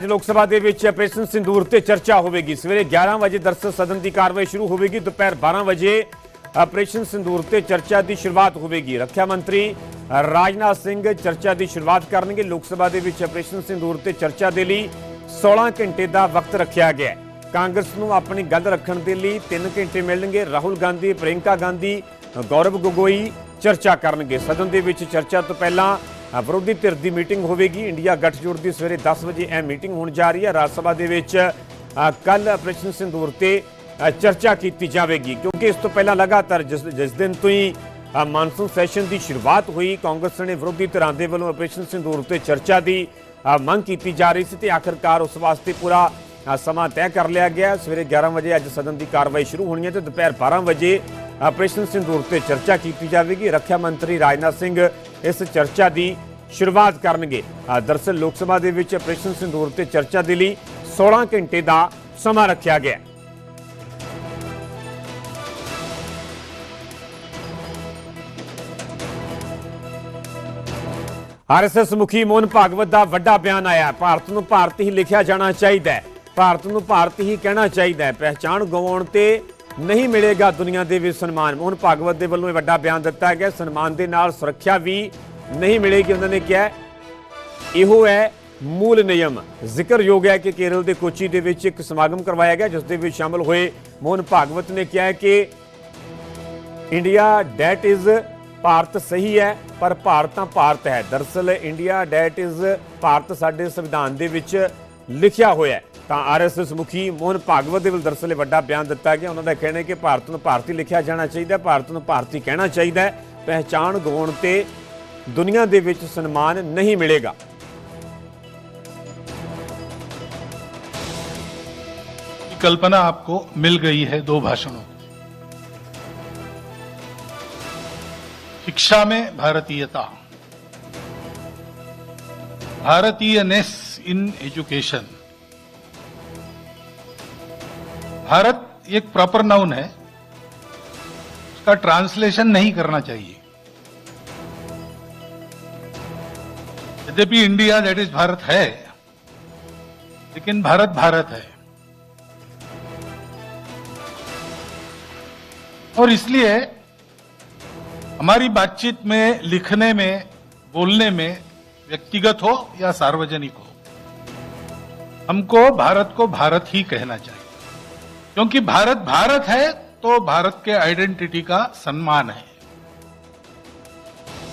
ਲੋਕ ਸਭਾ ਦੇ ਵਿੱਚ ਆਪਰੇਸ਼ਨ ਸਿੰਦੂਰ ਤੇ ਚਰਚਾ ਹੋਵੇਗੀ। ਸਵੇਰੇ 11 ਵਜੇ ਦਰਸਲ ਸਦਨ ਦੀ ਕਾਰਵਾਈ ਸ਼ੁਰੂ ਹੋਵੇਗੀ। ਦੁਪਹਿਰ 12 ਵਜੇ ਆਪਰੇਸ਼ਨ ਸਿੰਦੂਰ ਤੇ ਚਰਚਾ ਦੀ ਸ਼ੁਰੂਆਤ ਹੋਵੇਗੀ। ਰੱਖਿਆ ਮੰਤਰੀ ਰਾਜਨਾਥ ਸਿੰਘ ਚਰਚਾ ਦੀ ਸ਼ੁਰੂਆਤ ਕਰਨਗੇ। ਲੋਕ ਸਭਾ ਦੇ ਵਿੱਚ ਆਪਰੇਸ਼ਨ ਸਿੰਦੂਰ ਤੇ ਚਰਚਾ ਦੇ ਲਈ 16 ਘੰਟੇ ਦਾ ਵਕਤ ਰੱਖਿਆ ਗਿਆ। ਕਾਂਗਰਸ ਨੂੰ ਆਪਣੀ ਗੱਲ ਰੱਖਣ ਦੇ ਲਈ 3 ਘੰਟੇ ਮਿਲਣਗੇ। ਰਾਹੁਲ ਗਾਂਧੀ ਪ੍ਰਿੰਕਾ ਗਾਂਧੀ, ਗੌਰਵ ਗੋਗੋਈ ਚਰਚਾ ਕਰਨਗੇ। ਸਦਨ ਦੇ ਵਿੱਚ ਚਰਚਾ ਤੋਂ ਪਹਿਲਾਂ ਵਿਰੋਧੀ ਧਿਰ ਦੀ ਮੀਟਿੰਗ ਹੋਵੇਗੀ। ਇੰਡੀਆ ਗੱਠਜੋੜ ਦੀ ਸਵੇਰੇ 10 ਵਜੇ ਇਹ ਮੀਟਿੰਗ ਹੋਣ ਜਾ ਰਹੀ ਹੈ। ਰਾਜ ਸਭਾ ਦੇ ਵਿੱਚ ਕੱਲ ਆਪਰੇਸ਼ਨ ਸਿੰਦੂਰ ਤੇ ਚਰਚਾ ਕੀਤੀ ਜਾਵੇਗੀ। ਕਿਉਂਕਿ ਇਸ ਤੋਂ ਪਹਿਲਾਂ ਲਗਾਤਾਰ ਜਿਸ ਜਿਸ ਦਿਨ ਤੋਂ ਹੀ ਮਾਨਸੂਨ ਸੈਸ਼ਨ ਦੀ ਸ਼ੁਰੂਆਤ ਹੋਈ, ਕਾਂਗਰਸ ਨੇ ਵਿਰੋਧੀ ਧਿਰਾਂ ਦੇ ਵੱਲੋਂ ਆਪਰੇਸ਼ਨ ਸਿੰਦੂਰ ਤੇ ਚਰਚਾ ਦੀ ਮੰਗ ਕੀਤੀ ਜਾ ਰਹੀ ਸੀ ਤੇ ਆਖਰਕਾਰ ਉਸ ਵਾਸਤੇ ਪੂਰਾ ਸਮਾਂ ਤੈਅ ਕਰ ਲਿਆ ਗਿਆ। ਸਵੇਰੇ 11 ਵਜੇ ਅੱਜ ਸਦਨ ਦੀ ਕਾਰਵਾਈ ਸ਼ੁਰੂ ਹੋਣੀ ਹੈ ਤੇ ਦੁਪਹਿਰ 12 ਵਜੇ ਆਪਰੇਸ਼ਨ ਸਿੰਦੂਰ ਤੇ ਚਰਚਾ ਕੀਤੀ ਜਾਵੇਗੀ। ਰੱਖਿਆ ਮੰਤਰੀ ਰਾਜਨਾਥ ਸਿੰਘ ਇਸ ਚਰਚਾ ਦੀ ਸ਼ੁਰੂਆਤ ਕਰਨਗੇ। ਅ, ਦਰਅਸਲ ਲੋਕ ਸਭਾ ਦੇ ਵਿੱਚ ਆਪਰੇਸ਼ਨ ਸਿੰਦੂਰ ਤੇ ਚਰਚਾ ਦੇ ਲਈ 16 ਘੰਟੇ ਦਾ ਸਮਾਂ ਰੱਖਿਆ ਗਿਆ। ਆਰਐਸਐਸ ਮੁਖੀ ਮੋਹਨ ਭਾਗਵਤ ਦਾ ਵੱਡਾ ਬਿਆਨ ਆਇਆ। ਭਾਰਤ ਨੂੰ ਭਾਰਤ ਹੀ ਲਿਖਿਆ ਜਾਣਾ ਚਾਹੀਦਾ ਹੈ। ਭਾਰਤ ਨੂੰ ਭਾਰਤ ਹੀ ਕਹਿਣਾ ਚਾਹੀਦਾ ਹੈ। ਪਹਿਚਾਣ ਗਵਾਉਣ ਤੇ ਨਹੀਂ ਮਿਲੇਗਾ ਦੁਨੀਆ ਦੇ ਵਿੱਚ ਸਨਮਾਨ। ਮੋਹਨ ਭਾਗਵਤ ਦੇ ਵੱਲੋਂ ਇਹ ਵੱਡਾ ਬਿਆਨ ਦਿੱਤਾ ਗਿਆ। ਸਨਮਾਨ ਦੇ ਨਾਲ ਸੁਰੱਖਿਆ ਵੀ ਨਹੀਂ ਮਿਲੇਗੀ ਉਹਨਾਂ ਨੇ ਕਿਹਾ ਇਹੋ ਹੈ ਮੂਲ ਨਿਯਮ। ਜ਼ਿਕਰਯੋਗ ਹੈ ਕਿ ਕੇਰਲ ਦੇ ਕੋਚੀ ਦੇ ਵਿੱਚ ਇੱਕ ਸਮਾਗਮ ਕਰਵਾਇਆ ਗਿਆ, ਜਿਸ ਦੇ ਵਿੱਚ ਸ਼ਾਮਲ ਹੋਏ ਮੋਹਨ ਭਾਗਵਤ ਨੇ ਕਿਹਾ ਕਿ ਇੰਡੀਆ ਡੈਟ ਇਜ਼ ਭਾਰਤ ਸਹੀ ਹੈ, ਪਰ ਭਾਰਤ ਤਾਂ ਭਾਰਤ ਹੈ। ਦਰਅਸਲ ਇੰਡੀਆ ਡੈਟ ਇਜ਼ ਭਾਰਤ ਸਾਡੇ ਸੰਵਿਧਾਨ ਦੇ ਵਿੱਚ ਲਿਖਿਆ ਹੋਇਆ ਹੈ। ਤਾਂ ਆਰਐਸਐਸ ਮੁਖੀ ਮੋਹਨ ਭਾਗਵਤ ਦੇ ਵੱਲ ਦਰਅਸਲ ਇਹ ਵੱਡਾ ਬਿਆਨ ਦਿੱਤਾ ਗਿਆ। ਉਹਨਾਂ ਦਾ ਕਹਿਣਾ ਹੈ ਕਿ ਭਾਰਤ ਨੂੰ ਭਾਰਤੀ ਲਿਖਿਆ ਜਾਣਾ ਚਾਹੀਦਾ, ਭਾਰਤ ਨੂੰ ਭਾਰਤੀ ਕਹਿਣਾ ਚਾਹੀਦਾ ਹੈ। ਪਹਿਚਾਣ ਗਵਾਉਣ ਤੇ ਦੁਨੀਆ ਦੇ ਵਿੱਚ ਸਨਮਾਨ ਨਹੀਂ ਮਿਲੇਗਾ की कल्पना आपको मिल गई है दो भाषणों की। शिक्षा में भारतीयता भारतीयनेस इन एजुकेशन भारत एक प्रॉपर नाउन है उसका ट्रांसलेशन नहीं करना चाहिए यद्यपि इंडिया दैट इज़ भारत है, लेकिन भारत भारत है। और इसलिए हमारी बातचीत में, लिखने में, बोलने में, व्यक्तिगत हो या सार्वजनिक हो, हमको भारत को भारत ही कहना चाहिए। क्योंकि भारत भारत है तो भारत के आइडेंटिटी का सम्मान है।